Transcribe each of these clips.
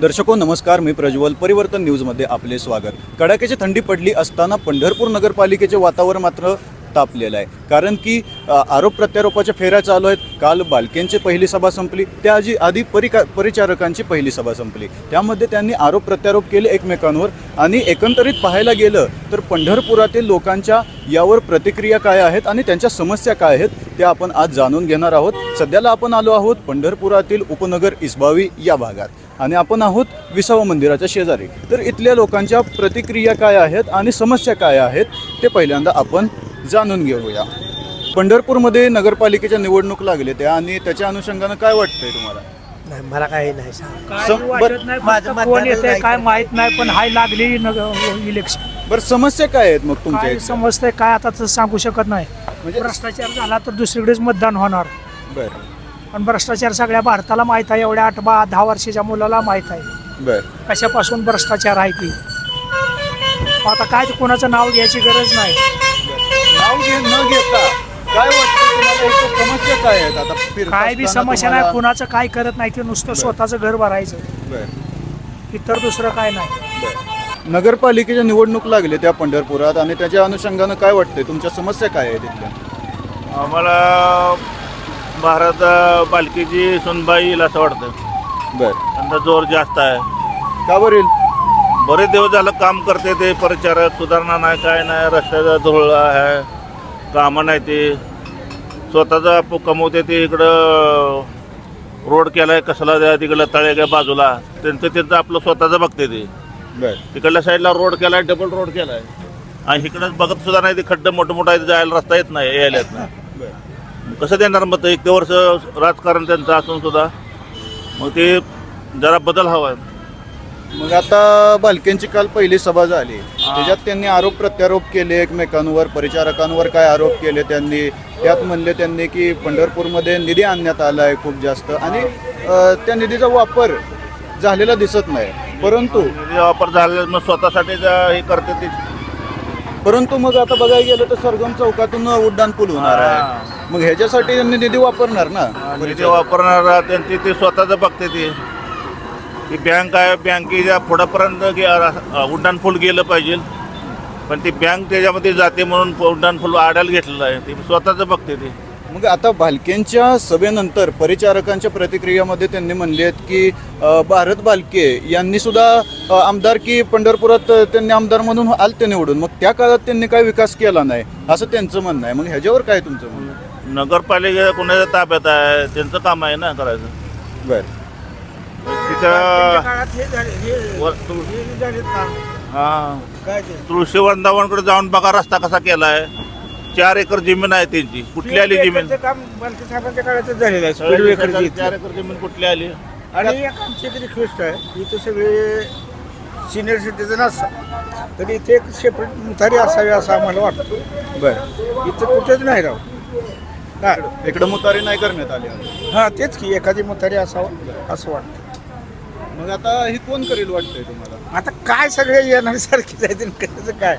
दर्शको नमस्कार. मी प्रज्वल परिवर्तन न्यूजमध्ये आपले स्वागत. कडाक्याची थंडी पडली असताना पंढरपूर नगरपालिकेचे वातावरण मात्र तापलेलं आहे. कारण की आरोप प्रत्यारोपाच्या फेऱ्या चालू आहेत. काल बालकेंची पहिली सभा संपली. त्याआधी आधी परिका परिचारकांची पहिली सभा संपली. त्यामध्ये त्यांनी आरोप प्रत्यारोप केले एकमेकांवर आणि एकंदरीत पाहायला गेलं तर पंढरपुरातील लोकांच्या यावर प्रतिक्रिया काय आहेत आणि त्यांच्या समस्या काय आहेत त्या आपण आज जाणून घेणार आहोत. सध्याला आपण आलो आहोत पंढरपुरातील उपनगर इसबावी या भागात. आणि आपण आहोत विसावा मंदिराच्या शेजारी. तर इथल्या लोकांच्या प्रतिक्रिया काय आहेत आणि समस्या काय आहेत ते पहिल्यांदा आपण जाणून घेऊया. पंढरपूरमध्ये नगरपालिकेच्या निवडणूक लागले त्या आणि त्याच्या अनुषंगानं काय वाटतंय तुम्हाला? नाही मला काही नाही सांग. काय सम- वाटत बरं, नाही माझं फक्त मतदान कोण येते नाही. काय माहीत नाही पण हाय लागली नग- इलेक्शन बरं समस्या काय आहेत मग तुमच्या काय इथं? समजतंय काय आता तर सांगू शकत नाही. म्हणजे भ्रष्टाचार झाला तर दुसरीकडेच मतदान होणार. बरं. पण भ्रष्टाचार सगळ्या भारताला माहीत आहे एवढ्या आठ बा दहा वर्षाच्या मुलाला माहीत आहे. बरं. कशापासून भ्रष्टाचार आहे ती? आता काय ते कोणाचं नाव घ्यायची गरज नाही. न घेता काय वाटतं तुम्हाला? इथं समस्या काय आहेत? आता फिरत काय बी असताना समस्या नाही तुम्हाला- कुणाचं काय करत नाही ते नुसतं स्वतःचं घर भरायचं. बरं. इतर दुसरं काय नाही. नगरपालिकेच्या निवडणूक लागले त्या पंढरपुरात आणि त्याच्या अनुषंगानं काय वाटतंय? तुमच्या समस्या काय आहेत तिथल्या आम्हाला भारत बालकीची सुनबाई येईल असं वाटतं. बर. त्यांचा जोर जास्त आहे. का बरं येईल? बरेच दिवस झालं काम करते ते परिचारक सुधारणा नाही काय नाही रस्त्याचा धुळ आहे. कामं नाही ते. स्वतःचा कमवते ते इकडं रोड केलाय कसला द्या तिकडलं तळेच्या बाजूला. त्यांचं त्यांचं आपलं स्वतःचं बघते ते. तिकडल्या साईडला रोड केलाय डबल रोड केलाय. आणि इकडं बघत सुद्धा नाही ते खड्डे मोठे मोठे जायला रस्ता येत नाही यायला येत नाही. कसं देणार मग ते? एक ते वर्ष राजकारण त्यांचं असून सुद्धा. मग ते जरा बदल हवा आहे. मग आता बालकेंची काल पहिली सभा झाली. त्याच्यात त्यांनी आरोप प्रत्यारोप केले एकमेकांवर परिचारकांवर काय आरोप केले त्यांनी? त्यात म्हणले त्यांनी की पंढरपूरमध्ये निधी आणण्यात आला आहे खूप जास्त आणि अ, त्या निधीचा वापर झालेला दिसत नाही. परंतु निधी वापर झालेला मग स्वतःसाठी हे करते ते. परंतु मग आता बघायला गेलं तर सरगम चौकातून उड्डाण पूल होणार आहे. मग ह्याच्यासाठी त्यांनी निधी वापरणार ना? निधी वापरणारा त्यांची ते स्वतःच बघते ते. ती बँक आहे बँकेच्या अ, उड्डाणपूल गेलं पाहिजे. पण ती बँक त्याच्यामध्ये जाते म्हणून उड्डाणपूल आडायला घेतलेलं आहे. ते स्वतःच बघते ते. मग आता भालकेंच्या सभेनंतर परिचारकांच्या प्रतिक्रियामध्ये त्यांनी म्हणले आहेत की भारत भालके यांनी सुद्धा आमदार की पंढरपुरात त्यांनी आमदार म्हणून आलते निवडून. मग त्या काळात त्यांनी काही विकास केला नाही असं त्यांचं म्हणणं आहे. मग ह्याच्यावर काय तुमचं म्हणणं नगरपालिका कोणाच्या ताब्यात आहे? त्यांचं काम आहे ना करायचं. बरं. तिथं वर- हा तुळशी वृंदावनकडे जाऊन बघा रस्ता कसा केलाय. चार एकर जमीन आहे त्यांची. कुठली आली जमीन? काम बालके साहेबांच्या काळात झालेलं आहे. चार स्पीड ब्रेकरची एकर जमीन कुठली आली? आणि एक आमची एक रिक्वेस्ट आहे इथे सगळे सिनियर सिटीजन असतात. तर इथे एक सेपरेट मुतारी असावी असं आम्हाला वाटतं. बरं. इथं कुठेच नाही राहू हा इकडं मुतारी नाही करण्यात आली. हा तेच की एखादी मुतारी असावं असं वाटतं. मग आता ही कोण करेल वाटतंय तुम्हाला? आता काय सगळे येणार कशाचं काय?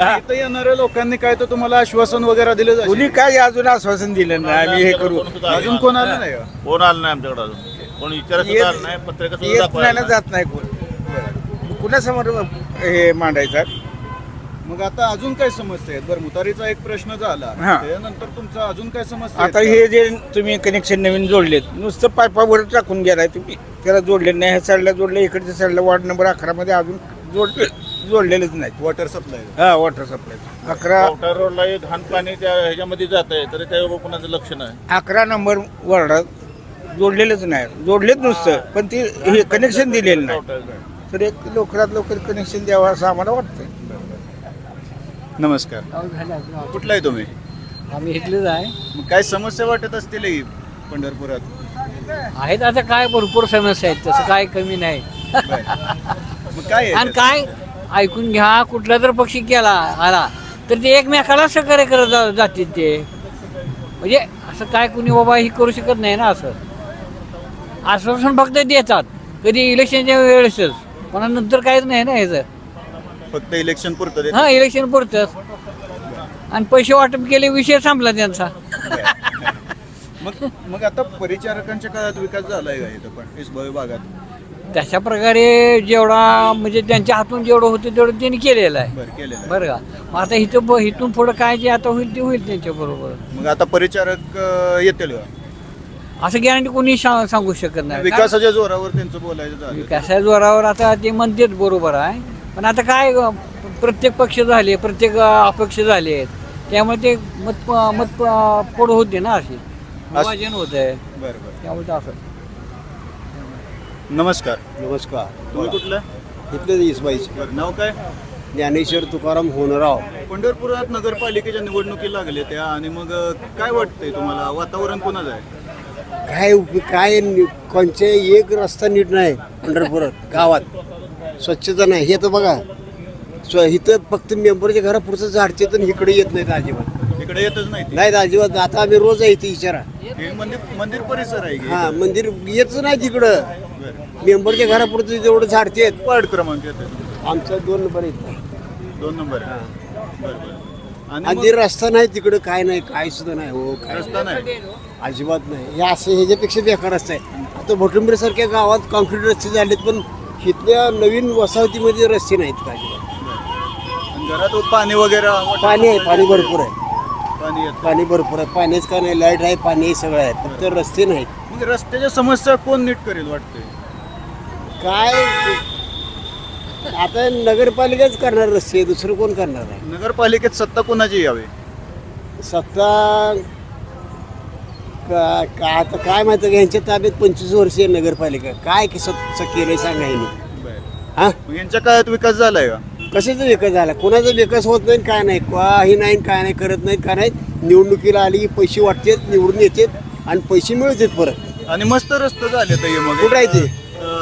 हा. इथं येणाऱ्या लोकांनी काय तर तुम्हाला आश्वासन वगैरे दिलं जाईल कुणी काय अजून आश्वासन दिलं नाही आम्ही हे करू. अजून कोण आलं नाही. का? कोण आलं नाही आमच्याकडे अजून. कोण विचारत सुद्धा आलं नाही पत्रिका सुद्धा येत दाखवायला नाही ना जात नाही कोण. कुणासमोर हे मांडायचं? मग आता अजून काय समस्या आहेत? बरं मुतारीचा एक प्रश्न झाला. हा. त्यानंतर तुमचा अजून काय समस्या आता? हे जे तुम्ही कनेक्शन नवीन जोडलेत नुसतं पायपावर टाकून गेलाय तुम्ही. त्याला जोडले नाही ह्या साईडला जोडले इकडच्या साईडला वॉर्ड नंबर अकरा मध्ये अजून जोडले जोडलेलेच नाहीत. वॉटर सप्लाय हा वॉटर सप्लाय अकरा कवठा रोडला एक घाण पाणी त्या ह्याच्यामध्ये जात आहे तरी त्यावर कोणाचं लक्ष नाही. अकरा नंबर वॉर्डात जोडलेलेच नाही. जोडलेच नुसतं पण ते हे कनेक्शन दिलेलं नाही. तर एक लवकरात लवकर कनेक्शन द्यावं असं आम्हाला वाटतं नमस्कार. कुठला आहे तुम्ही? आम्ही इथलेच आहे. मग काय समस्या वाटत असतील ही पंढरपुरात? आहेत आता काय भरपूर समस्या आहेत तसं काय कमी नाही. काय? मग काय आहे आणि त्यात? काय? ऐकून घ्या कुठला तर पक्षी केला आला तर ते एकमेकाला सहकार्य करत जा- जातील ते. म्हणजे असं काय कुणी बाबा ही करू शकत नाही ना असं. आश्वासन फक्त देतात. कधी इलेक्शनच्या वेळेसच. पण नंतर काहीच नाही ना ह्याचं. फक्त इलेक्शन पुरतं? हां इलेक्शन पुरतंच आणि पैसे वाटप केले विषय संपला त्यांचा. मग मग आता परिचारकांच्या काळात विकास झालाय का इथं पण भागात तशा प्रकारे जेवढा म्हणजे त्यांच्या हातून जेवढं होतं तेवढं त्यांनी केलेलं आहे. बरं केलेलं आहे. बरं का? मग आता इथं ब- इथून पुढं काय जे आता होईल ते होईल त्यांच्याबरोबर मग आता परिचारक अं, येतील का? असं गॅरंटी कोणी सांगू शकत नाही. विकासाच्या जोरावर त्यांचं बोलायचं झालं. विकासाच्या जोरावर आता ते म्हणतात बरोबर आहे. पण आता काय प्रत्येक पक्ष झाले प्रत्येक अपक्ष झाले आहेत. त्यामुळे ते मत मत पोड होते ना अशी विभाजन होत आहे. बरं बरं. त्यामुळे ते असं. नमस्कार. नमस्कार. तुम्ही कुठलं? इथले इसबाईचे बरं नाव काय? ज्ञानेश्वर तुकाराम होनराव. पंढरपुरात नगरपालिकेच्या निवडणुकी लागल्या त्या आणि मग अं, काय वाटतंय तुम्हाला? वातावरण कोणाचं आहे? काय उपयोग काय नि- कोणचे एक रस्ता नीट नाही पंढरपुरात गावात. स्वच्छता नाही. हे तर बघा स्व इथं फक्त मेंबरच्या घरापुरचं झाडते तर इकडे येत नाहीत अजिबात. इकडे येतच नाही ते. नाहीत अजिबात. आता आम्ही रोज आहे इथे हे मंदिर मंदिर परिसर आहे की? हा मंदिर येतच नाही तिकडं. बरं. मेंबरच्या घरापुरतं तेवढं झाडतेत वार्ड क्रमांक येते आमचं दोन नंबर येत दोन नंबर. बरं बरं. आणि आणि मग ते रस्ता नाही तिकडं काय नाही काय सुद्धा नाही. हो काय रस्ता नाही. अजिबात नाही. हे असे ह्याच्यापेक्षा बेकार रस्ते आहे. आता भटुंबरेसारख्या गावात कॉन्क्रीट रस्ते झालेत पण इथल्या नवीन वसाहतीमध्ये रस्ते नाहीत का अजिबात? आणि घरात पाणी वगैरे पाणी आहे पाणी भरपूर आहे. पाणी येत. पाणी भरपूर आहे. पाणीच का नाही? लाइट आहे पाणी आहे सगळं आहे. फक्त रस्ते नाहीत. मग रस्त्याच्या समस्या कोण नीट करेल वाटते काय? आता नगरपालिकाच करणार रस्ते दुसरं कोण करणार आहे? नगरपालिकेत सत्ता कोणाची यावी? सत्ता का का आता काय माहिती का यांच्या ताब्यात पंचवीस वर्ष आहे नगरपालिका. काय कसं केलं सांगा यांनी. हा? मग यांच्या काळात विकास झालाय का? कशाचा विकास झाला? कोणाचा विकास होत नाही काय नाही. काही नाही काय नाही करत नाहीत काय नाही. निवडणुकीला आली की पैसे वाटतात निवडून येतात आणि पैसे मिळतात परत. आणि मस्त रस्ते झाले तर मग. कुठं आहे ते?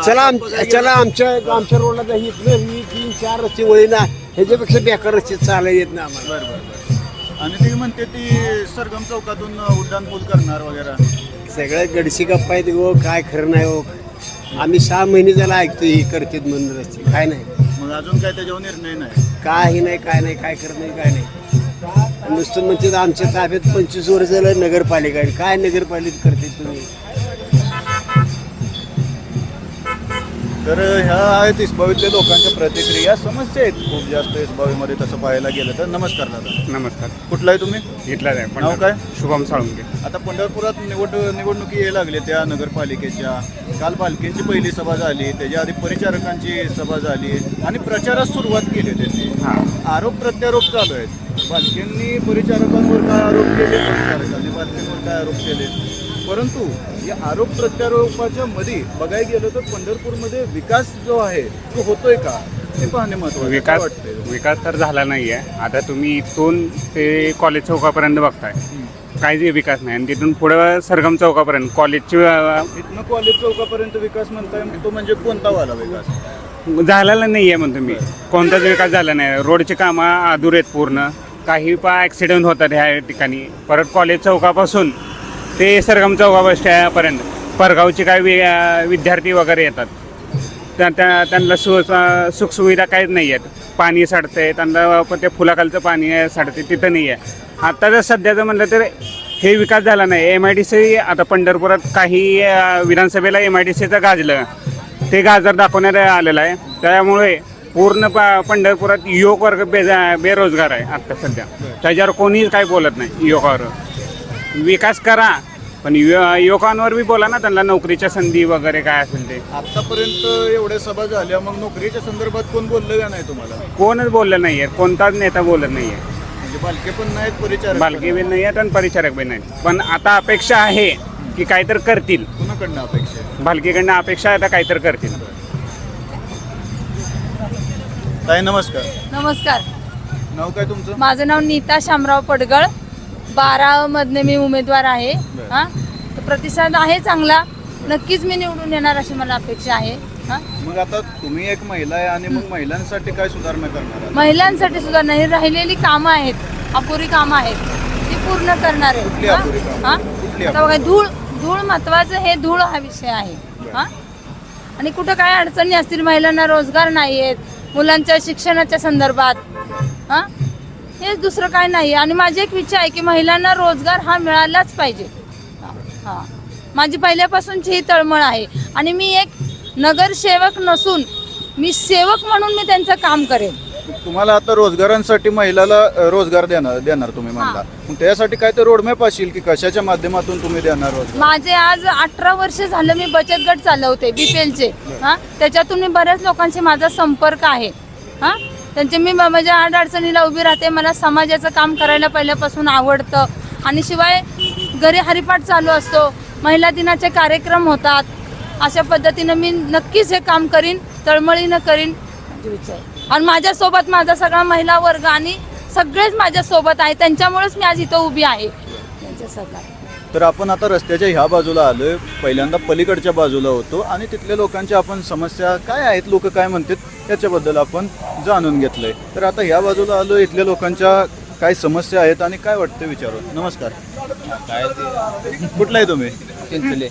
चला आम चला आमच्या आमच्या रोडला जा इथलं ही तीन चार रस्ते वळी ना ह्याच्यापेक्षा बेकार रस्ते चालायला येत ना आम्हाला. बरं बरं बरं. आणि ती म्हणते ती सरगम चौकातून उड्डाण पूल करणार वगैरे. सगळ्या गडशी गप्पा आहेत गो काय खरं नाही हो आम्ही सहा महिने झाला ऐकतो ही करतात म्हणून रस्ते. काय नाही. मग अजून काय त्याच्यावर निर्णय नाही. काही नाही काय नाही काय करत नाही काय नाही. नुसतं म्हणते आमच्या ताब्यात पंचवीस वर्ष झालं नगरपालिका आहे. काय नगरपालिका करते तुम्ही? तर ह्या आहेत इस्बावीतल्या लोकांच्या प्रतिक्रिया. समस्या आहेत खूप जास्त इस्बावीमध्ये तसं पाहायला गेलं तर. नमस्कार दादा. नमस्कार. कुठला आहे तुम्ही? इथलाच आहे. नाव काय? शुभम साळुंके. आता पंढरपुरात निवड निवडणुकी यायला लागले त्या नगरपालिकेच्या. काल पालखींची पहिली सभा झाली. त्याच्या आधी परिचारकांची सभा झाली. आणि प्रचारास सुरुवात केली त्यांनी. आरोप प्रत्यारोप चालू आहेत. पालखींनी परिचारकांवर काय आरोप केले? परिचारकांनी पालखींवर काय आरोप केले? परंतु या आरोप प्रत्यारोपाच्या मध्ये बघायला गेलं तर पंढरपूरमध्ये विकास जो आहे तो होतोय का? हे पाहणे महत्वाचं विकास विकास तर झाला नाही आहे आता तुम्ही इथून ते कॉलेज चौकापर्यंत बघताय. काही विकास नाही. आणि तिथून पुढं सरगम चौकापर्यंत कॉलेजची इथनं कॉलेज चौकापर्यंत विकास म्हणताय तो म्हणजे कोणता वाला विकास? झालेला नाही आहे म्हणतो मी कोणताच विकास झाला नाही. रोडची कामं अधुरे आहेत पूर्ण. काही पा ॲक्सिडेंट होतात ह्या ठिकाणी. परत कॉलेज चौकापासून ते सरगम चौकापर्यंत परगावचे काही वि विद्यार्थी वगैरे येतात. त्या त्या- त्यांना सु सुखसुविधा काहीच नाही आहेत. पाणी साडतंय त्यांना पण ते फुलाखालचं पाणी आहे तिथं नाही आहे. आता जर सध्याचं म्हणलं तर हे विकास झाला नाही. एम आय डी सी आता पंढरपुरात काही विधानसभेला एम आय डी सीचं गाजलं. ते गाजर दाखवण्यात आलेलं आहे. त्यामुळे पूर्ण प पंढरपुरात युवक वर्ग बेजा बेरोजगार आहे आत्ता सध्या. त्याच्यावर कोणीच काही बोलत नाही युवकावर. विकास करा. पण यु- युवकांवर बी बोला ना त्यांना नोकरीच्या संधी वगैरे काय असेल ते. आतापर्यंत एवढ्या सभा झाल्या मग नोकरीच्या संदर्भात कोण बोललं का नाही तुम्हाला? कोणच बोललं नाहीये. कोणताच नेता बोलत नाहीये. म्हणजे बालके पण नाहीत परिचारक बालकी बी नाही आहेत आणि परिचारक बी नाहीत पण आता अपेक्षा आहे की काहीतरी करतील. कुणाकडनं अपेक्षा आहे? बालकीकडनं अपेक्षा आहे आता काहीतरी करतील. ताई नमस्कार. नमस्कार. नाव काय तुमचं? माझं नाव नीता शामराव पडगळ. बारा मधने मी उमेदवार आहे. हा? प्रतिसाद आहे चांगला. नक्कीच मी निवडून येणार अशी मला अपेक्षा आहे. हा? मग आता तुम्ही एक महिला आहे आणि मग महिलांसाठी काय सुधारणा करणार आहात? महिलांसाठी सुद्धा नाही राहिलेली कामं आहेत. अपुरी कामं आहेत. ती पूर्ण करणार कुठली आहे अपुरी कामं? हा? कुठली आता बघा धूळ धूळ महत्वाचं हे धूळ हा विषय आहे. हा? आणि कुठं काय अडचणी असतील? महिलांना रोजगार नाही आहेत मुलांच्या शिक्षणाच्या संदर्भात. हा? हेच दुसरं काय नाही. आणि माझी एक इच्छा आहे की महिलांना रोजगार हा मिळालाच पाहिजे. हा, माझी पहिल्यापासूनची ही तळमळ आहे. आणि मी एक नगरसेवक नसून मी सेवक म्हणून मी त्यांचं काम करेन. तुम्हाला आता रोजगारांसाठी महिलाला अ, रोजगार देणार देणार तुम्ही म्हणला मग त्यासाठी काय तर रोडमॅप असेल की कशाच्या माध्यमातून तुम्ही देणार रोजगार? माझे आज अठरा वर्ष झालं मी बचत गट चालवते बीपीएलचे हा? त्याच्यातून मी बऱ्याच लोकांशी माझा संपर्क आहे. हा? त्यांचे मी माझ्या म्हणजे आड अडचणीला उभी राहते. मला समाजाचं काम करायला पहिल्यापासून आवडतं. आणि शिवाय घरी हरिपाठ चालू असतो. महिला दिनाचे कार्यक्रम होतात. अशा पद्धतीनं मी नक्कीच हे काम करीन तळमळीनं करीन. आणि माझ्यासोबत माझा सगळा महिला वर्ग आणि सगळेच माझ्यासोबत आहे. त्यांच्यामुळेच मी आज इथं उभी आहे. त्यांच्या सहकार्य तर आपण आता रस्त्याच्या ह्या बाजूला आलोय. पहिल्यांदा पलीकडच्या बाजूला होतो आणि तिथल्या लोकांच्या आपण समस्या काय आहेत लोक काय म्हणतात याच्याबद्दल आपण जाणून घेतलंय. तर आता ह्या बाजूला आलो इथल्या लोकांच्या काय समस्या आहेत आणि काय वाटतं विचारू नमस्कार. काय कुठला आहे तुम्ही? चिंचले.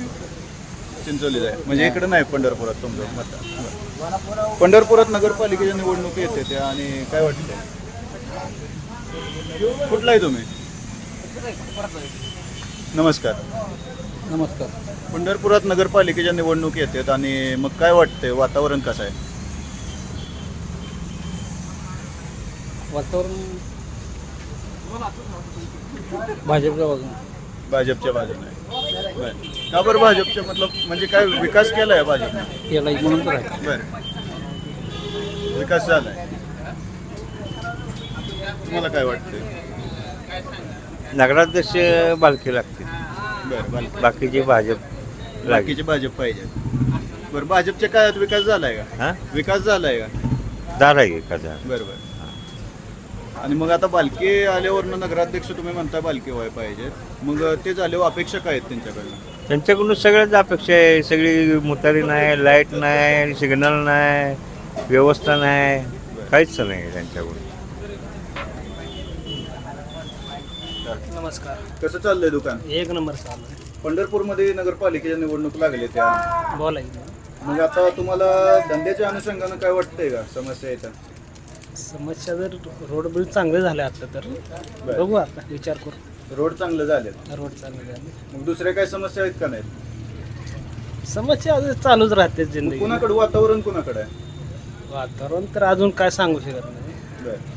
चिंचोलीला आहे. म्हणजे इकडे नाही पंढरपुरात तुमचं. मत पंढरपुरात नगरपालिकेच्या निवडणूक येते त्या आणि काय वाटतंय? कुठला आहे तुम्ही? नमस्कार. नमस्कार. पंढरपुरात नगरपालिकेच्या निवडणूक येतात आणि मग काय वाटतंय? वातावरण कसं आहे? वातावरण भाजपच्या बाजूने. भाजपच्या बाजूने. बरं. का बरं भाजपच्या? मतलब म्हणजे काय विकास केलाय भाजपने? याला म्हणून तर आहे. बरं. विकास झालाय. तुम्हाला काय वाटतंय? नगराध्यक्ष बालकी लागते बरं बाल- बाकीचे भाजप बाकीचे भाजप पाहिजे. बरं भाजपच्या काळात विकास झालाय का? हा? विकास झालाय का? दार आहे का दार बरोबर आणि मग आता बालके आल्यावरनं नगराध्यक्ष तुम्ही म्हणता बालके व्हाय पाहिजेत मग ते झाल्यावर अपेक्षा काय आहेत त्यांच्याकडनं? त्यांच्याकडून सगळ्याच अपेक्षा आहे. सगळी मुतारी नाही लाइट नाही सिग्नल नाही व्यवस्था नाही. काहीच नाही त्यांच्याकडून. नमस्कार. कसं चाललंय दुकान? एक नंबर चालू पंढरपूरमध्ये नगरपालिकेच्या निवडणूक लागले त्या बोला मग आता तुम्हाला धंद्याच्या अनुषंगानं काय वाटतंय का समस्या येतात समस्या जर रोड बिल चांगले झाले आता तर बघू आता विचार करू. रोड चांगले झालेत. रोड चांगले झाले मग दुसऱ्या काय समस्या आहेत का नाहीत? समस्या अजून चालूच राहते जिंदगी. कुणाकडे? वातावरण कुणाकडे आहे? वातावरण तर अजून काय सांगू शकत नाही. बरं.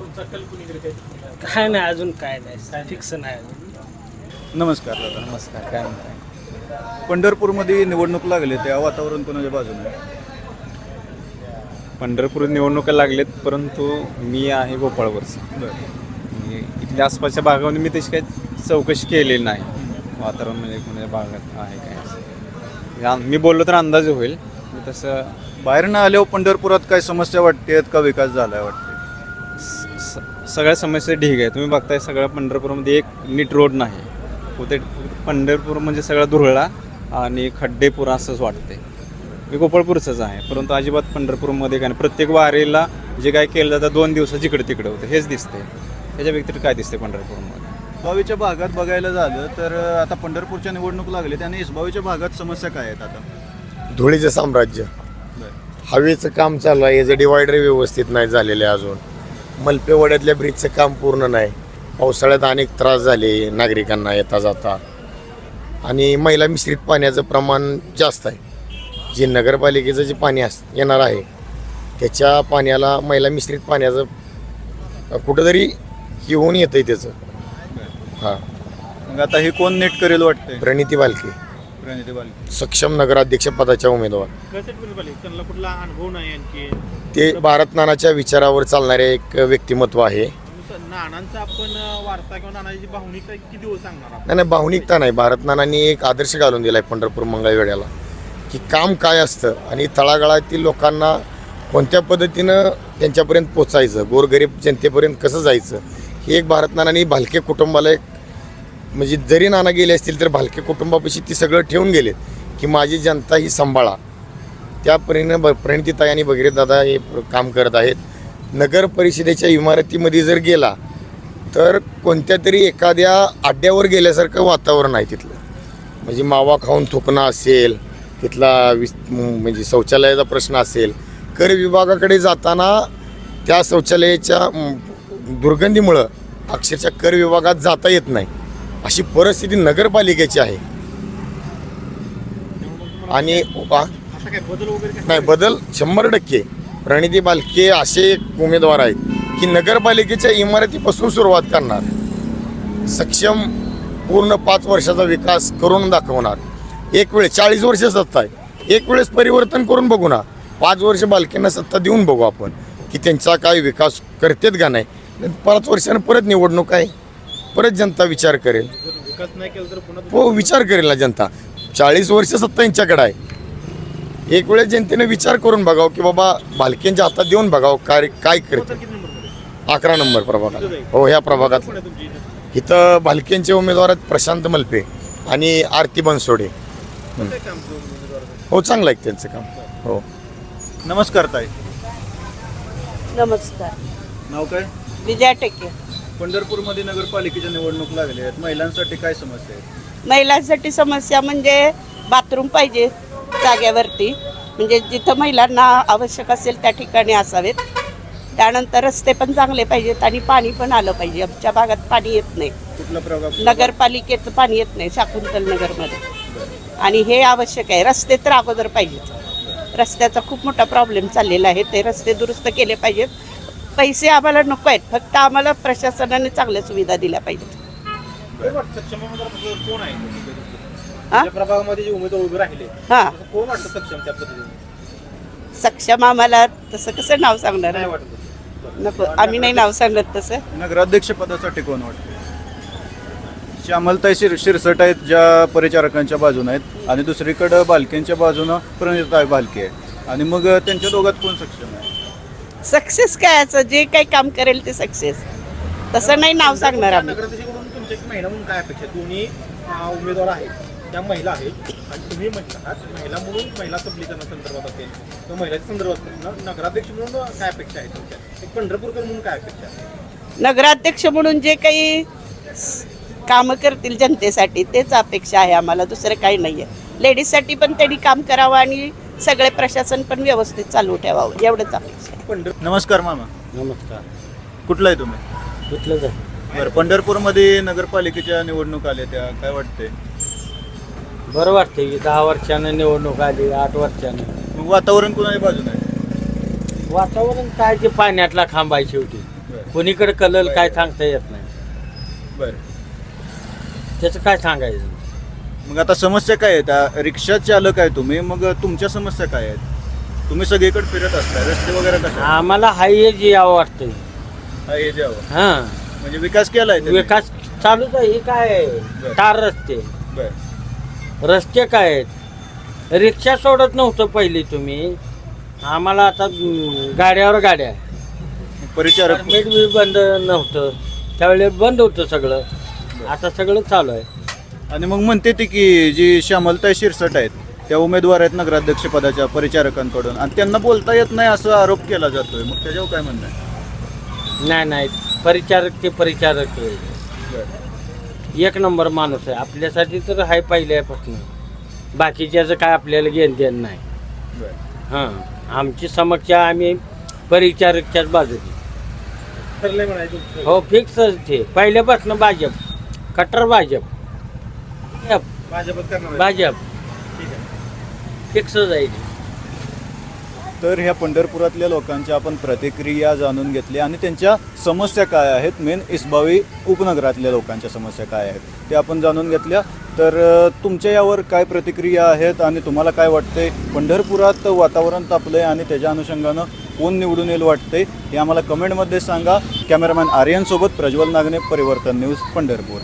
काय नाही अजून काय नाही. फिक्स नाही अजून. नमस्कार दादा. नमस्कार काय म्हणताय? पंढरपूरमध्ये निवडणूक लागले त्या वातावरण कोणाच्या बाजूने? आहे? पंढरपूर निवडणुका लागलेत परंतु मी आहे गोपाळवरचं बरं. इथल्या आसपासच्या भागामध्ये मी तशी काही चौकशी केलेली नाही. वातावरण म्हणजे कोणाच्या भागात आहे काय असं. या- मी बोललो तर अंदाज होईल. मी तसं बाहेर न आल्यावर पंढरपुरात काय समस्या वाटतेत? का विकास झालाय वाटते? सगळ्या समस्या ढीग आहे तुम्ही बघताय सगळ्या पंढरपूरमध्ये एक नीट रोड नाही. कुठे पंढरपूर म्हणजे सगळा धुरळा आणि खड्डेपूर असंच वाटते मी गोपाळपूरचंच आहे. परंतु अजिबात पंढरपूरमध्ये काय नाही. प्रत्येक वारीला जे काय केलं जातं दोन दिवसात जिकडे तिकडे होतं. हेच दिसते त्याच्या व्यतिरिक्त काय दिसते पंढरपूरमध्ये? इसबावीच्या भागात बघायला झालं तर आता पंढरपूरच्या निवडणूक लागले त्याने इसबावीच्या भागात समस्या काय आहेत आता? धुळीचं साम्राज्य. हवेचं काम चालू आहे. याचं डिवायडर व्यवस्थित नाही झालेलं आहे अजून. मलपेवाड्यातल्या ब्रिजचं काम पूर्ण नाही. पावसाळ्यात अनेक त्रास झाले नागरिकांना येता जाता. आणि मैला मिश्रित पाण्याचं प्रमाण जास्त आहे. जे नगरपालिकेचं जे पाणी अस येणार आहे त्याच्या पाण्याला मैला मिश्रित पाण्याचं कुठंतरी येऊन येतं आहे त्याचं. हां. मग आता हे कोण नीट करेल वाटतंय? प्रणिती बालके. प्रणिती बालके सक्षम नगराध्यक्ष पदाच्या उमेदवार. त्यांना कुठला अनुभव नाही आणखी? ते भारत नानाच्या विचारावर चालणारे एक व्यक्तिमत्व आहे. नानांचा आपण वारसा किंवा नानाची भावनिक किती दिवस सांगणार नाही नाही भावनिकता नाही. भारत नानांनी एक आदर्श घालून दिला आहे पंढरपूर मंगळवेढ्याला की काम काय असतं आणि तळागाळातील लोकांना कोणत्या पद्धतीनं त्यांच्यापर्यंत पोचायचं गोरगरीब जनतेपर्यंत कसं जायचं हे एक भारत नानांनी भालके कुटुंबाला एक म्हणजे जरी नाना गेले असतील तर भालके कुटुंबापाशी ती सगळं ठेवून गेले की माझी जनता ही सांभाळा. त्या परिणाम ब प्रणितीताई आणि भगीरथ दादा हे काम करत आहेत. नगर परिषदेच्या इमारतीमध्ये जर गेला तर कोणत्या तरी एखाद्या अड्ड्यावर गेल्यासारखं वातावरण आहे तिथलं. म्हणजे मावा खाऊन थुकणं असेल तिथला विस म्हणजे शौचालयाचा प्रश्न असेल कर विभागाकडे जाताना त्या शौचालयाच्या दुर्गंधीमुळं अक्षरशः कर विभागात जाता येत नाही. अशी परिस्थिती नगरपालिकेची आहे. आणि? नाही बदल शंभर टक्के. प्रणिती बालके असे एक उमेदवार आहेत की नगरपालिकेच्या इमारतीपासून सुरुवात करणार. सक्षम पूर्ण पाच वर्षाचा विकास करून दाखवणार. एक वेळ चाळीस वर्ष सत्ता आहे. एक वेळेस परिवर्तन करून बघू ना. पाच वर्ष बालकेंना सत्ता देऊन बघू आपण की त्यांचा काय विकास करतेत का नाही. पाच वर्षानं परत निवडणूक आहे. परत जनता विचार करेल. हो विचार करेल ना जनता. चाळीस वर्ष सत्ता यांच्याकडे आहे. एक वेळेस जनतेने विचार करून बघावं की बाबा बालकेंच्या हातात देऊन बघावं काय काय करते. अकरा नंबर प्रभागात. हो ह्या प्रभागात. इथं? भालकेंचे उमेदवार आहेत प्रशांत मल्पे आणि आरती बनसोडे. हं. हो चांगलं आहे त्यांचं काम. हो. नमस्कार ताई. नमस्कार. नाव काय? विजया टेके. पंढरपूरमध्ये नगरपालिकेच्या निवडणूक लागल्या आहेत. महिलांसाठी काय समस्या आहेत? महिलांसाठी समस्या म्हणजे बाथरूम पाहिजे जाग्यावरती म्हणजे जिथं महिलांना आवश्यक असेल त्या ठिकाणी असावेत. त्यानंतर रस्ते पण चांगले पाहिजेत आणि पाणी पण आलं पाहिजे. आमच्या भागात पाणी येत नाही. कुठला प्रभाग नगरपालिकेचं पाणी येत नाही शाकुंतल नगरमध्ये. आणि हे आवश्यक आहे. रस्ते तर अगोदर पाहिजेत. रस्त्याचा खूप मोठा प्रॉब्लेम चाललेला आहे. ते रस्ते दुरुस्त केले पाहिजेत. पैसे आम्हाला नको आहेत. फक्त आम्हाला प्रशासनाने चांगल्या सुविधा दिल्या पाहिजेत. हा? प्रभागामध्ये जे उमेदवार उभे राहिले हां. कोण वाटतं सक्षम त्या पद्धतीने? सक्षम आम्हाला तसं कसं नाव सांगणार वाटतं नको आम्ही नाही नाव सांगत तसं. नगराध्यक्ष पदासाठी कोण वाटते? श्यामलताई शिर शिरसट आहेत ज्या परिचारकांच्या बाजून आहेत आणि दुसरीकडं बालकेंच्या बाजूनं प्रणिताई बालके आहे आणि मग त्यांच्या दोघात कोण सक्षम आहे? सक्सेस काय असं? जे काही काम करेल ते सक्सेस तसं नाही नाव सांगणार आम्ही. नगराध्यक्षकडून तुमच्या एक महिला म्हणून काय अपेक्षा आहे? दोन्ही अं, उमेदवार आहेत त्या महिला आहेत. आणि तुम्ही म्हणतात महिला म्हणून महिला सबलीकरणा संदर्भात असेल. किंवा महिलाच्या संदर्भात नगराध्यक्ष म्हणून काय अपेक्षा आहे तुमच्या? एक पंढरपूरकर म्हणून काय अपेक्षा आहे? नगराध्यक्ष म्हणून जे काही कामं करतील जनतेसाठी तेच अपेक्षा आहे आम्हाला. दुसरं काही नाही आहे लेडीजसाठी पण त्यांनी काम करावं आणि सगळे प्रशासन पण व्यवस्थित चालू ठेवावं. एवढंच अपेक्षा आहे पंढर नमस्कार मामा. नमस्कार. कुठला आहे तुम्ही? कुठलंच आहे. बरं पंढरपूरमध्ये नगरपालिकेच्या निवडणूक आल्या त्या काय वाटते बरं वाटते की दहा वर्षानं निवडणूक आली आठ वर्षानं. मग वातावरण कुणाच्या बाजूने आहे? वातावरण काय ते पाण्यातला खांब आहे शेवटी बरं. कोणीकडे कलल काय सांगता येत नाही. बरं. त्याचं काय सांगायचं? मग आता समस्या काय आहेत? आ, रिक्षा चालक आहे तुम्ही मग तुमच्या समस्या काय आहेत? तुम्ही सगळीकडे फिरत असताय रस्ते वगैरे कसे आहेत? आम्हाला हाय जे यावं वाटतं हा, हे द्यावं हां. म्हणजे विकास केलाय त्यांनी? विकास चालूच आहे हे काय आहे? तार रस्ते. बरं. रस्ते काय आहेत? रिक्षा सोडत नव्हतं पहिली तुम्ही. आम्हाला आता गाड्यावर गाड्या परिचारक परमिट बी बंद नव्हतं. त्यावेळेस बंद होतं सगळं. आता सगळं चालू आहे. आणि मग म्हणते ती की जी श्यामलताई शिरसट आहेत त्या उमेदवार आहेत नगराध्यक्ष पदाच्या परिचारकांकडून. आणि त्यांना बोलता येत नाही असा आरोप केला जातोय. मग त्याच्यावर काय म्हणणं आहे? नाही नाही. परिचारक ते परिचारक. एक नंबर माणूस आहे. आपल्यासाठी तर हाय पहिल्यापासून बाकीच्याचं काय आपल्याला घेण देण नाही. हां. आमची समस्या आम्ही परिचारकच्याच ठरलंय म्हणायचं. हो फिक्स ते पहिल्यापासून भाजप. कट्टर भाजप. यप, भाजपच करणार भाजप. फिक्स जाईल. तर ह्या पंढरपुरातल्या लोकांच्या आपण प्रतिक्रिया जाणून घेतल्या आणि त्यांच्या समस्या काय आहेत? मेन इस्बावी उपनगरातल्या लोकांच्या समस्या काय आहेत? ते आपण जाणून घेतल्या. तर अ, तुमच्या यावर काय प्रतिक्रिया आहेत आणि तुम्हाला काय वाटतंय? पंढरपुरात वातावरण तापलंय आणि त्याच्या अनुषंगानं कोण निवडून येईल वाटतंय? हे आम्हाला कमेंटमध्ये सांगा. कॅमेरामॅन आर्यनसोबत प्रज्वल नागने परिवर्तन न्यूज पंढरपूर.